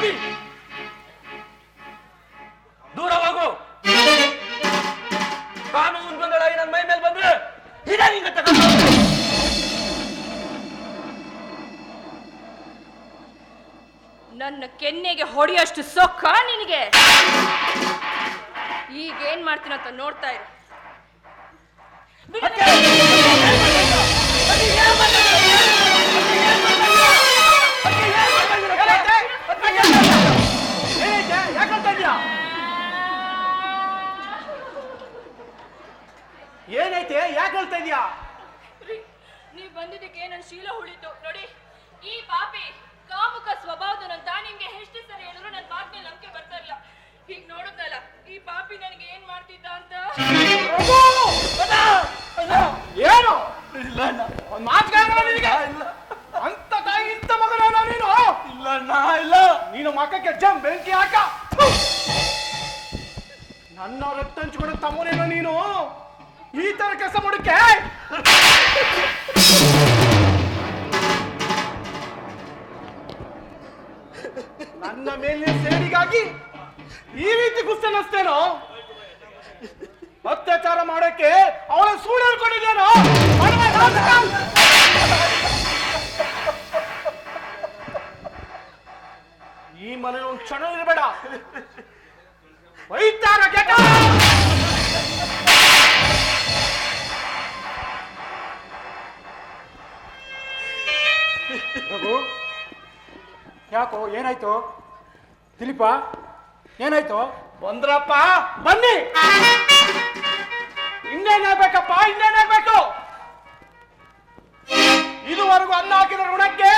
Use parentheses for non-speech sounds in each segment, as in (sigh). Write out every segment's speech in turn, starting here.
ಪಾಪಿ ದೂರ ಹೋಗು! ಕಾನೂನು ಬಂದಳಾಗಿ ನನ್ನ ಮೈ ಮೇಲೆ ಬಂದ್ರೆ ಇದೇ ನಿಂಗೆ ತಗೊಂಡು ನನ್ನ ಕೆನ್ನೆಗೆ ಹೊಡೆಯೋಷ್ಟು ಸೊಕ್ಕ ನಿನಗೆ! ಈಗ ಏನ್ ಮಾಡ್ತೀನಂತ ಅಂತ ನೋಡ್ತಾ ಇರು. ನೀನು ಮಕ್ಕಕ್ಕೆ ಜಮ್ ಬೆಂಕಿ ಹಾಕ. ನನ್ನ ರಕ್ತ ಹಂಚ್ಕೊಂಡು ತಮ್ಮನೇನೋ ನೀನು? ಈ ತರ ಕೆಲಸ ಮಾಡಕ್ಕೆ ನನ್ನ ಮೇಲಿನ ಸೇಡಿಗಾಗಿ ಈ ರೀತಿ ಗುಸ್ಸೆ ನಸ್ತೇನೋ ಅತ್ಯಾಚಾರ ಮಾಡೋಕೆ ಅವಳ ಸುಳ್ಳು ಹೇಳ್ಕೊಂಡಿದ್ದೇನೋ? ಈ ಮನೇಲಿ ಒಂದು ಕ್ಷಣ ಇರಬೇಡ. ಬೈತಾರ ಕೆಟ್ಟ ಯಾಕೋ ಏನಾಯ್ತು? ದಿಲೀಪ ಏನಾಯ್ತು? ಬಂದ್ರಪ್ಪ ಬನ್ನಿ! ಇನ್ನೇನಾಗ್ಬೇಕಪ್ಪ ಇನ್ನೇನಾಗ್ಬೇಕು ಇದುವರೆಗೂ ಅನ್ನ ಹಾಕಿದ ಋಣಕ್ಕೆ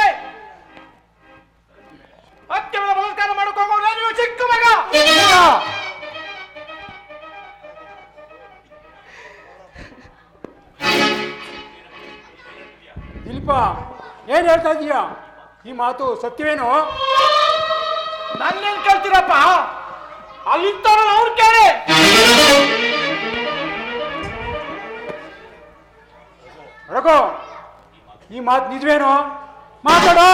ಅತ್ಯಮದ ಬಲಾತ್ಕಾರ ಮಾಡಕ್ ಹೋಗೋಲ್ಲ ನೀವು ಚಿಕ್ಕ ಮಗ. ದಿಲೀಪ ಏನ್ ಹೇಳ್ತಾ ಇದೀಯಾ? ಈ ಮಾತು ಸತ್ಯವೇನು? ನನ್ನೇನ್ ಕೇಳ್ತೀರಪ್ಪ? ಅಲ್ಲಿಂತವ್ರು ಅವ್ರು ಕೇಳಿ. ರಘು ಈ ಮಾತು ನಿಜವೇನು? ಮಾತಾಡೋ.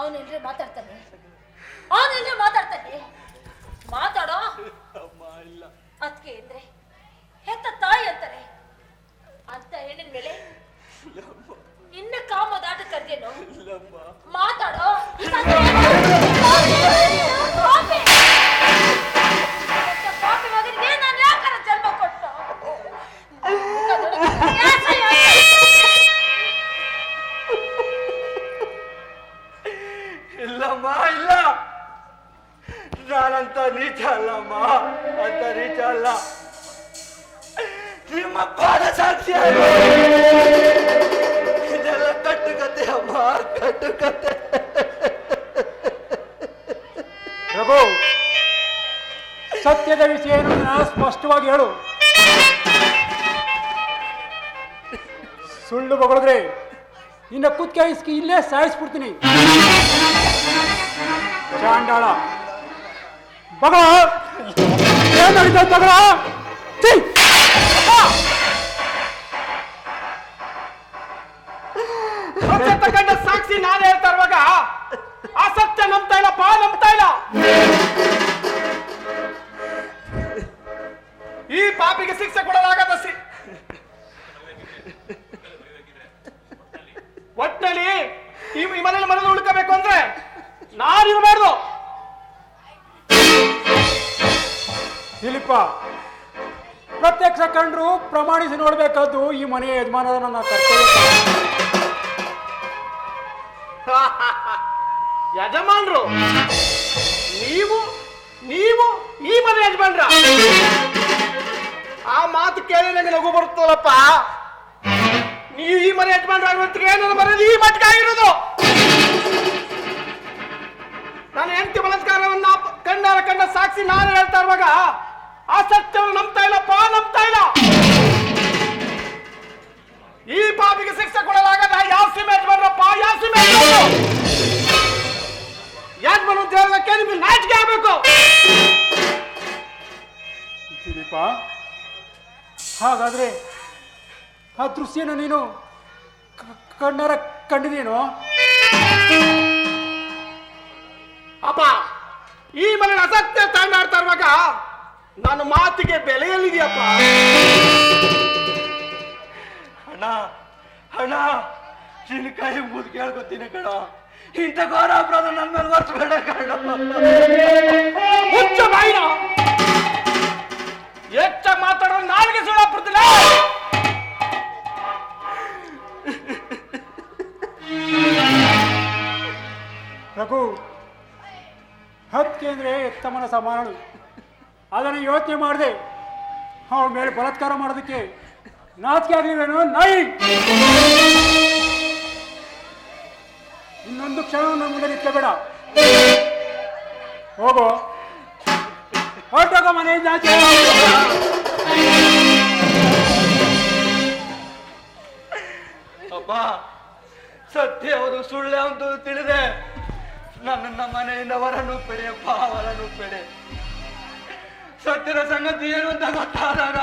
ಅವನೆಲ್ರೆ ಮಾತಾಡ್ತಾನೆ. ಅವನೆಲ್ರೆ ಮಾತಾಡ್ತಾನೆ. ಮಾತಾಡೋ? ಅದಕ್ಕೆ ಇದ್ರೆ ಹೆತ್ತ ತಾಯಿ ಅಂತಾರೆ. ಅಂತ ಹೆಣ್ಣಿನ ಮೇಲೆ ಇನ್ನ ಕಾಮದಾಟ ಕರ್ದೇನು ಮಾತಾಡೋ? (laughs) ನೀಚ ಅಲ್ಲಮ್ಮ ಅಂತ ನೀಚ ಅಲ್ಲ ನಿಮ್ಮ ಪಾದ ಸಾಕ್ಷಿ ಇದೆಲ್ಲ ಕಟ್ಟುಕತೆ ಅಮ್ಮ, ಕಟ್ಟುಕತೆ. ಪ್ರಭು ಸತ್ಯದ ವಿಷಯ ನಾನು ಸ್ಪಷ್ಟವಾಗಿ ಹೇಳು. ಸುಳ್ಳು ಬಗಳಿದ್ರೆ ನಿನ್ನ ಕುತ್ಕಾಯಿಸ್ಕಿ ಇಲ್ಲೇ ಸಾಯಿಸ್ಬಿಡ್ತೀನಿ. ಚಾಂಡಾಳ. ಬಗ ಏನ್ ನಡೀತಾ ಇತ್ತು ಬಗಳ? ಛೀ! ಸತ್ಯ ತಗೊಂಡ ಸಾಕ್ಷಿ ನಾನು ಹೇಳ್ತಾ ಇರುವಾಗ ಅಸತ್ಯ ನಂಬ್ತಾ ಇಲ್ಲಪ್ಪ ನಂಬ್ತಾ ಇಲ್ಲ. ಈ ಪಾಪಿಗೆ ಶಿಕ್ಷೆ ಕೊಡಲಾಗದ ಸಿ. ಒಟ್ಟಿನಲ್ಲಿ ಈ ಈ ಮನೇಲಿ ಮನೇಲಿ ಉಳ್ಕೋಬೇಕು ಅಂದ್ರೆ ನಾನಿರಬಾರ್ದು. ದಿಲೀಪ, ಪ್ರತ್ಯಕ್ಷ ಕಂಡ್ರು ಪ್ರಮಾಣಿಸಿ ನೋಡ್ಬೇಕಾದ್ದು ಈ ಮನೆಯ ಯಜಮಾನದ ನನ್ನ ಕರ್ತವ್ಯ (laughs) ಯಜಮಾನ್ರು, ನೀವು ನೀವು ಈ ಮನೆ ಯಜಮಾನ್ರ? ಆ ಮಾತು ಕೇಳಿ ನನಗೆ ನಗು ಬರುತ್ತಲ್ಲಪ್ಪ ನೀವು ಈ ಮನೆ ಯಜಮಾನ್ರ ಆಗಿರೋತ್ತಿಗೆ ನನ್ನ ಈ ಮಟ್ಟ ಆಗಿರೋದು. ನಾನು ಹೆಂಡತಿ ಬಲತ್ಕಾರವನ್ನ ಕಂಡಾರ ಕಂಡ ಸಾಕ್ಷಿ ನಾನು ಹೇಳ್ತಾ ಇರುವಾಗ ಆ ಸತ್ಯವನ್ನು ನಂಬ್ತಾ ಇಲ್ಲಪ್ಪ ನಂಬ್ತಾ ಇಲ್ಲ. ಈ ಪಾಪಿಗೆ ಶಿಕ್ಷೆ ಕೊಡಲಾಗದ ಯಾವ ಸಿಮೆಂಟ್ ಯಜಮಾನ್ರಪ್ಪ ಯಾವ ಸಿಮೆಂಟ್ ಯಾಕೆ ಯಜಮಾನ ಅಂತ ಹೇಳೋದಕ್ಕೆ ನಿಮಗೆ ನಾಚಿಕೆ ಆಗ್ಬೇಕು. ದಿಲೀಪ ಹಾಗಾದ್ರೆ ಆ ದೃಶ್ಯನ ನೀನು ಕಣ್ಣರ ಕಣ್ಣಾರ ಕಂಡಿದೇನು ಅಪ್ಪ ಈ ಮನೆ ಅಸತ್ಯ ತಾಂಡಾಡ್ತಾ ಇರುವಾಗ ನನ್ನ ಮಾತಿಗೆ ಬೆಲೆಯಲ್ಲಿದೆಯಪ್ಪ. ಅಣ್ಣ ಅಣ್ಣ ನಿನ್ನ ಕೈ ಮುಗಿದು ಕೇಳ್ಕೊತೀನಿ ಕಣ. ಇಂಥ ಘೋರ ಅಪರಾಧ ನನ್ನ ಮೇಲೆ ವರ್ಸ್ಬೇಡ ಕಣ. ಹುಚ್ಚ ಬಾಯಿನ. ಹೆಚ್ಚ ಮಾತಾಡೋ ನಾಲ್ಗೆ ಸುಳ್ಳ ಬರ್ತಿಲ್ಲ ರಘು ಹತ್ಯೆ ಅಂದ್ರೆ ಎತ್ತಮನ ಸಮಾನಳು. ಅದನ್ನು ಯೋಚನೆ ಮಾಡಿದೆ ಅವಳ ಮೇಲೆ ಬಲತ್ಕಾರ ಮಾಡೋದಕ್ಕೆ ನಾಚಿಕೆ ಆಗ್ಲಿಲ್ವೇನೋ ನಾಯಿ! ಇನ್ನೊಂದು ಕ್ಷಣ ನನ್ನ ಮುಂದೆ ನಿತ್ಕೋಬೇಡ ಹೋಗೋ. ಹೊರಟೋಗ ಮನೆಯಿಂದ ಆಚೆ ಸತ್ಯ ಅವರು ಸುಳ್ಳು ಅಂತ ತಿಳಿದೆ? ನನ್ನನ್ನ ಮನೆಯಿಂದ ಹೊರನುಪ್ಪೆಡೆ ಅಪ್ಪ ಹೊರನುಪ್ಪೆಡೆ ಸತ್ಯದ ಸಂಗತಿ ಏನು ಅಂತ ಗೊತ್ತಾದಾಗ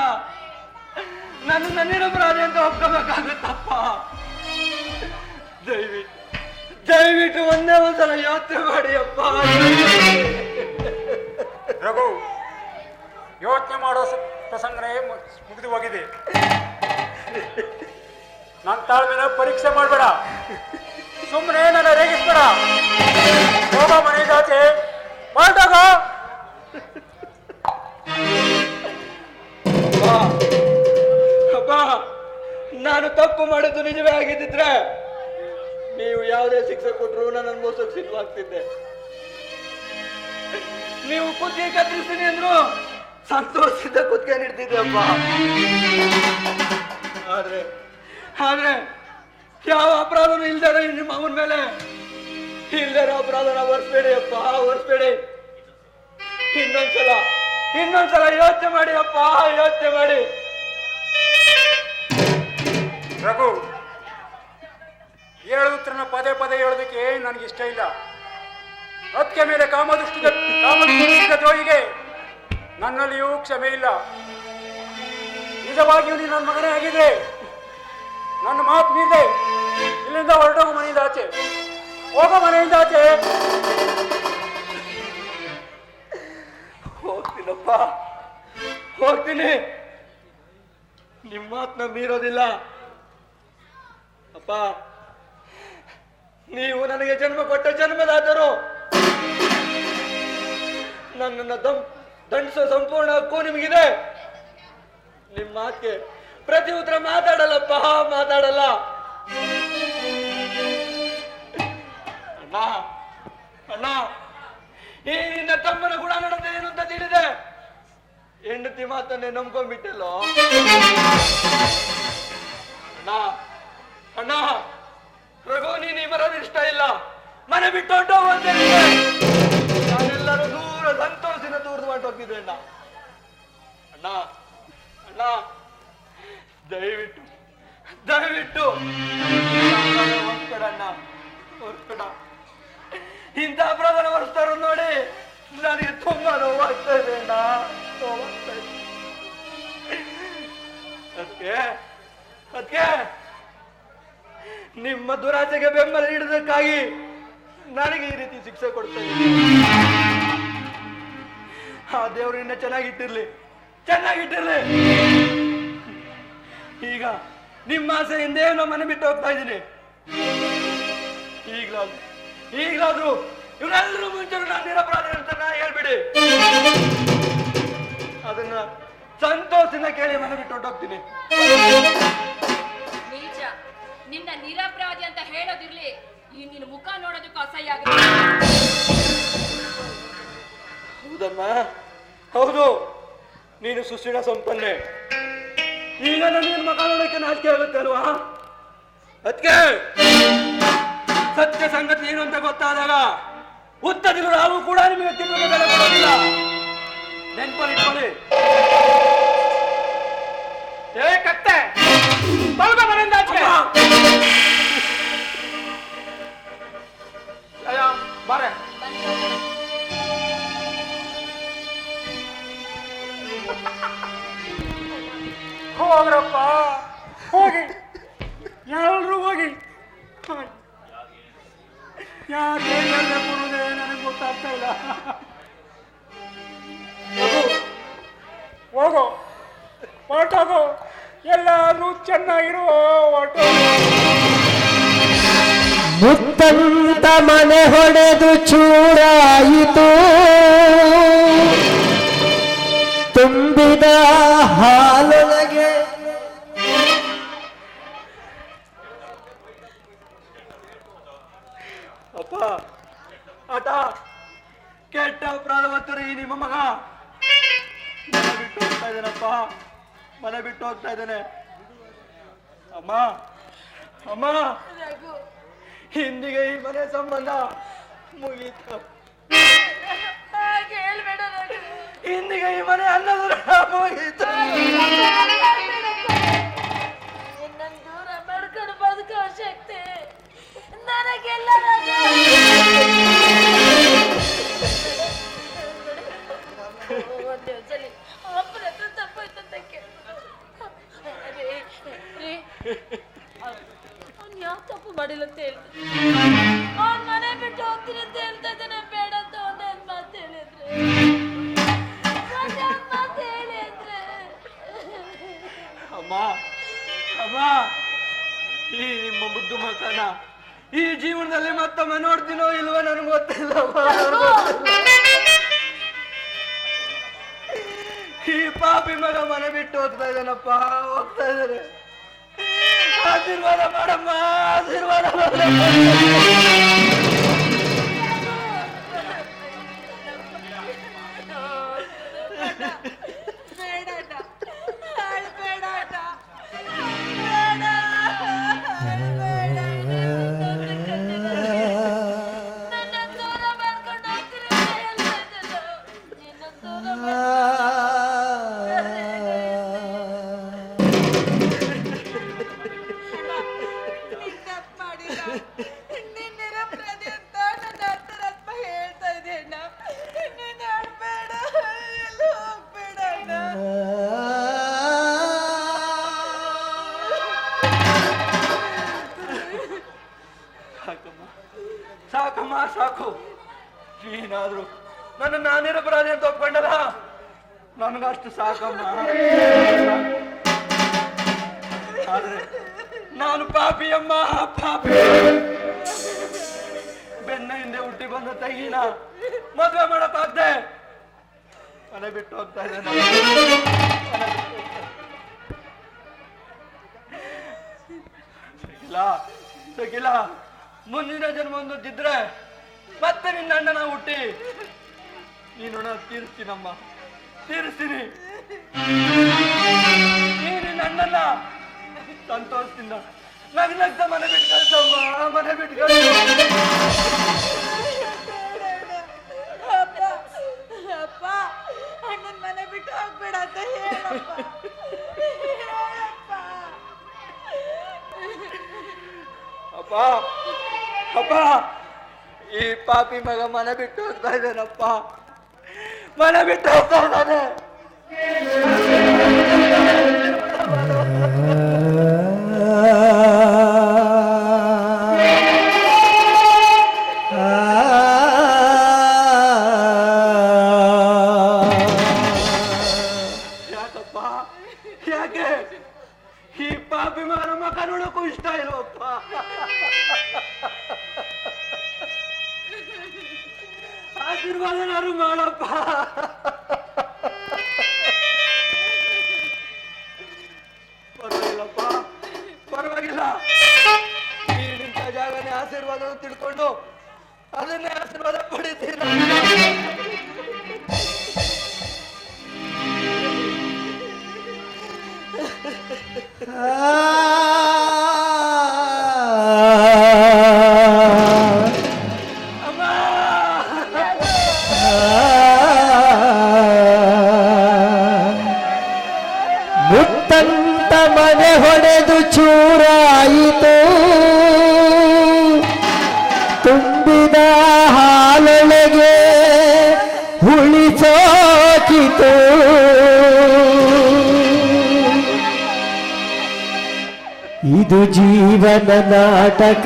ನನ್ನ ನಿರಪರಾಧಿ ಅಂತ ಒಪ್ಕೋಬೇಕಾಗುತ್ತಪ್ಪ. ದಯವಿಟ್ಟು ದಯವಿಟ್ಟು ಒಂದೇ ಒಂದ್ಸಲ ಯೋಚನೆ ಮಾಡಿ ಅಪ್ಪ. ರಘು, ಯೋಚನೆ ಮಾಡೋ ಪ್ರಸಂಗ ಪ್ರಸಂಗನೇ ಮುಗಿದು ಹೋಗಿದೆ. ನನ್ನ ತಾಳ್ಮೆನ ಪರೀಕ್ಷೆ ಮಾಡಬೇಡ. ಸುಮ್ಮನೆ ನನ್ನ ರೇಗಿಸ್ಬೇಡ. ಮನೆ ಜಾತೆ ಆಚೆ ಅಪ್ಪ, ನಾನು ತಪ್ಪು ಮಾಡಿದ್ದು ನಿಜವೇ ಆಗಿದ್ದಿದ್ರೆ ನೀವು ಯಾವುದೇ ಶಿಕ್ಷೆ ಕೊಟ್ಟರು ನನ್ನ ಮೋಸಕ್ಕೆ ಸಿದ್ಧವಾಗ್ತಿದ್ದೆ ನೀವು ಕುತ್ತಿಗೆ ಕತ್ತರಿಸ್ತೀನಿ ಅಂದ್ರು ಸಂತೋಷದಿಂದ ಕುತ್ತಿಗೆ ನೀಡ್ತಿದ್ದೆ ಅಪ್ಪ. ಆದ್ರೆ ಆದ್ರೆ ಯಾವ ಅಪರಾಧನೂ ಇಲ್ದಾರ ನಿಮ್ಮ ಅವನ ಮೇಲೆ. ಇಲ್ದಾರ ಅಪರಾಧನ ಒರೆಸ್ಬೇಡಿ ಅಪ್ಪ, ಒರೆಸ್ಬೇಡಿ. ಇನ್ನೊಂದ್ಸಲ ಇನ್ನೊಂದ್ಸಲ ಯೋಚನೆ ಮಾಡಿ ಅಪ್ಪ, ಯೋಚನೆ ಮಾಡಿ. ರಘು ಹೇಳುತ್ತರನ್ನ ಪದೇ ಪದೇ ಹೇಳೋದಕ್ಕೆ ನನಗೆ ಇಷ್ಟ ಇಲ್ಲ. ಅದಕ್ಕೆ ಮೇಲೆ ಕಾಮದೃಷ್ಟಿ ದ್ರೋಹಿಗೆ ನನ್ನಲ್ಲಿಯೂ ಕ್ಷಮೆ ಇಲ್ಲ. ನಿಜವಾಗಿಯೂ ನೀನು ನನ್ನ ಮಗನೇ ಆಗಿದೆ ನನ್ನ ಮಾತು ಮೀರಿದೆ. ಇಲ್ಲಿಂದ ಹೊರಟೋಗು ಮನೆಯಿಂದ ಆಚೆ, ಹೋಗೋ ಮನೆಯಿಂದ ಆಚೆ. ಹೋಗ್ತೀನಪ್ಪ. ಹೋಗ್ತೀನಿ. ನಿಮ್ಮ ಮಾತನ್ನ ಮೀರೋದಿಲ್ಲ. ಅಪ್ಪ, ನೀವು ನನಗೆ ಜನ್ಮ ಕೊಟ್ಟ ಜನ್ಮದಾದರು ನನ್ನನ್ನು ದಂ, ದಂಡಿಸೋ ಸಂಪೂರ್ಣ ಹಕ್ಕು ನಿಮಗಿದೆ. ನಿಮ್ಮ ಮಾತಿಗೆ ಪ್ರತಿ ಉತ್ತರ ಮಾತಾಡಲ್ಲಪ್ಪ, ಮಾತಾಡಲ್ಲ. ಅಣ್ಣ ಅಣ್ಣ, ಈ ನಿನ್ನ ತಮ್ಮನ ಗುಣ ನಡೆದ ಏನು ಅಂತ ತಿಳಿದೆ? ಹೆಂಡತಿ ಮಾತನ್ನೇ ನಂಬ್ಕೊಂಡ್ಬಿಟ್ಟಲ್ಲೋ? ಅಣ್ಣ ಅಣ್ಣ ರಘು ನೀನು ಬರೋದು ಇಷ್ಟ ಇಲ್ಲ. ಮನೆ ಬಿಟ್ಟು ಹೊಂಟೋಗು ಅಂತ ಹೇಳಿದೆ. ನಾನೆಲ್ಲರೂ ದೂರ ಸಂತೋಷದಿಂದ ದೂರದ ಹೊಂಟೋಗ್ತಿದ್ದೆ ಅಣ್ಣ. ಅಣ್ಣ ಅಣ್ಣ, ದಯವಿಟ್ಟು ದಯವಿಟ್ಟು. ಹೊರ್ಸ್ಬೇಡ ಅಣ್ಣ ಹೊರ್ಸ್ಬೇಡ ಇಂಥ ಅಪರಾಧನ ಹೊರಿಸ್ತಾರ ನೋಡಿ. ನನಗೆ ತುಂಬಾ ನೋವಾಗ್ತಾ ಇದೆ ನೋವಾಗ್ತಾ ಅದಕ್ಕೆ ಅದಕ್ಕೆ ನಿಮ್ಮ ದುರಾಸೆಗೆ ಬೆಂಬಲ ನೀಡೋದಕ್ಕಾಗಿ ನನಗೆ ಈ ರೀತಿ ಶಿಕ್ಷೆ ಕೊಡ್ತಾ ಆ ದೇವರು ಇನ್ನ ಚೆನ್ನಾಗಿಟ್ಟಿರ್ಲಿ. ಚೆನ್ನಾಗಿಟ್ಟಿರ್ಲಿ. ಈಗ ನಿಮ್ಮ ಆಸೆಯಿಂದ ಮನೆ ಬಿಟ್ಟು ಹೋಗ್ತಾ ಇದ್ದೀನಿ. ಈಗಲಾದ್ರು ಈಗಲಾದ್ರು ಇವರೆಲ್ಲರೂ ಮುಂಚೆ ನಾನು ನಿರಪರಾಧ ಅಂತ ಹೇಳ್ಬಿಡಿ. ಅದನ್ನ ಸಂತೋಷದಿಂದ ಕೇಳಿ ಮನೆ ಬಿಟ್ಟು ಹೊಟ್ಟೋಗ್ತೀನಿ ನೀಚ ನಿನ್ನ ನಿರಪರಾಧಿ ಅಂತ ಹೇಳೋದಿರ್ಲಿ ಈ ನಿನ್ನ ಮುಖ ನೋಡೋದಕ್ಕೂ ಅಸಹ್ಯ ಆಗುತ್ತೆ. ಹೌದಮ್ಮ? ಹೌದು. ನೀನು ಸುಶೀಲ ಸಂಪನ್ನೆ. ಈಗ ನನ್ನ ಮಗ ನೋಡಕ್ಕೆ ನಾಚಿಕೆ ಆಗುತ್ತೆ ಅಲ್ವಾ? ಅದಕ್ಕೆ ಸತ್ಯ ಸಂಗತಿ ಏನು ಅಂತ ಗೊತ್ತಾದಾಗ ಉತ್ತದಿರು ನಾವು ಕೂಡ ನಿಮಗೆ ತಿರುಗಿ ಬೆಲೆ ಕೊಡೋದಿಲ್ಲ ನೆನ್ಪಲ್ಲಿ ಇಟ್ಕೊಳ್ಳಿ ಏ ಕತ್ತೆ! ತೊಳ್ಗೋ ಮನೆಯಿಂದ ಆಚೆ ಅಯ್ಯ ಬಾರೆ. ಹೋಗ್ರಪ್ಪ ಹೋಗಿ. ಎಲ್ಲರೂ ಹೋಗಿ. ಬರುವುದೇ ನನಗೆ ಗೊತ್ತಾಗ್ತಾ ಇಲ್ಲ. ಹೋಗು. ಹೊರಟೋಗು ಎಲ್ಲಾದ್ರೂ ಚೆನ್ನಾಗಿರೋ ಹೊರಟು ಮುತ್ತಂತ ಮನೆ ಹೊಡೆದು ಚೂರಾಯಿತು ತುಂಬಿದ ಹಾಲೊಳಗೆ ಇದ್ದಾನಪ್ಪ. ಮನೆ ಬಿಟ್ಟು ಹೋಗ್ತಾ ಇದ್ದೇನೆ. ಅಮ್ಮ ಅಮ್ಮ. ಹಿಂದಿಗೆ ಈ ಮನೆ ಸಂಬಂಧ ಮುಗೀತು. ಹಿಂದಿಗೆ ಈ ಮನೆ ಅನ್ನೋದು ಮುಗೀತು. ಅಮ್ಮ. ಅಮ್ಮ, ಈ ನಿಮ್ಮ ಮುದ್ದು ಮಗನ ಈ ಜೀವನದಲ್ಲಿ ಮತ್ತೊಮ್ಮೆ ನೋಡ್ತೀನೋ ಇಲ್ವೋ ನನಗೆ ಗೊತ್ತಿಲ್ಲ ಈ ಪಾಪಿ ಮಗ ಮನೆ ಬಿಟ್ಟು ಹೋಗ್ತಾ ಇದ್ದಾನಪ್ಪ, ಹೋಗ್ತಾ ಇದ್ದಾರೆ ಆಶೀರ್ವಾದ ಮಾಡಮ್ಮ ಆಶೀರ್ವಾದ ಮಾಡಮ್ಮ. ಸಾಕಮ್ಮ, ಸಾಕು. ಏನಾದ್ರು ನನ್ನ ನಾನಿರಪರಾಧಿ ಅಂತ ಒಪ್ಕೊಂಡಲ್ಲ? ನನಗಷ್ಟು ಸಾಕಮ್ಮ. ಆದ್ರೆ ನಾನು ಪಾಪಿಯಮ್ಮ, ಪಾಪಿ. ಬೆನ್ನ ಹಿಂದೆ ಹುಟ್ಟಿ ಬಂದ ತಂಗಿನ ಮದುವೆ ಮಾಡಕ್ಕಾಗ್ದೆ ಮನೆ ಬಿಟ್ಟು ಹೋಗ್ತಾ ಇದ್ದೆ ಸಗಿಲ ಮುಂದಿನ ಜನ್ಮ ಒಂದಿದ್ರೆ ಮತ್ತೆ ನಿನ್ನ ಅಣ್ಣನ ಹುಟ್ಟಿ. ನೀನು ತೀರಿಸ್ತೀನಮ್ಮ ತೀರಿಸ್ತೀನಿ ನೀ ನಿನ್ನ ಅಣ್ಣನ ಸಂತೋಷದಿಂದ ನಗ್ ನಗ್ತ ಮನೆ ಬಿಟ್ಟು ಕಳ್ಸಮ್ಮ. ಮನೆ ಬಿಟ್ಟು ಕಳ್ಸ ಅಪ್ಪ ಅಣ್ಣನ್ ಮನೆ ಬಿಟ್ಟು ಹೋಗ್ಬೇಡ ಅಂತ ಹೇಳಪ್ಪ. ಅಪ್ಪ ಅಪ್ಪ ಈ ಪಾಪಿ ಮಗ ಮನೆ ಬಿಟ್ಟು ಹೋಗ್ತಾ ಇದ್ದಾನಪ್ಪ. ಮನೆ ಬಿಟ್ಟು ಹೋಗ್ತಾ ಇದ್ದಾನೆ.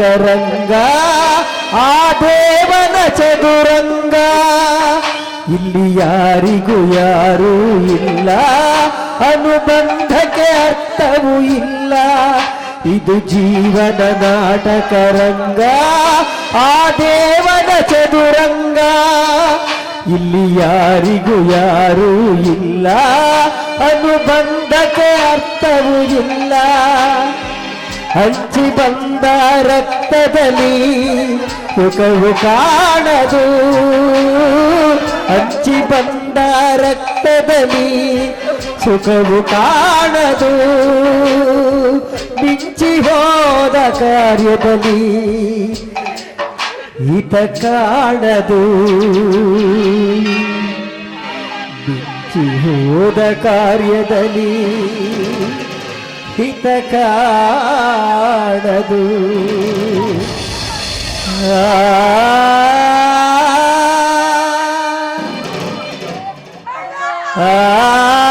ನಾಟಕ ಆ ದೇವನ ಚದುರಂಗ. ಇಲ್ಲಿ ಯಾರಿಗೂ ಯಾರೂ ಇಲ್ಲ, ಅನುಬಂಧಕ್ಕೆ ಅರ್ಥವೂ ಇಲ್ಲ. ಇದು ಜೀವನ ನಾಟಕ ರಂಗ ಆ ದೇವನ ಚದುರಂಗ. ಇಲ್ಲಿ ಯಾರಿಗೂ ಯಾರೂ ಇಲ್ಲ, ಅನುಬಂಧಕ್ಕೆ ಅರ್ಥವೂ ಇಲ್ಲ. ಹಂಚಿ ಬಂದ ರಕ್ತದಲ್ಲಿ ಮುಖವು ಕಾಣದು. ಹಂಚಿ ಬಂದ ರಕ್ತದಲ್ಲಿ ಸುಖವು ಕಾಣದು. ಬಿಚ್ಚಿ ಹೋದ ಕಾರ್ಯದಲ್ಲಿ ಹಿತ ಕಾಣದು. ಬಿಚ್ಚಿ ಹೋದ ಕಾರ್ಯದಲ್ಲಿ ಹಿತ ಕಾಣದು. ಆ.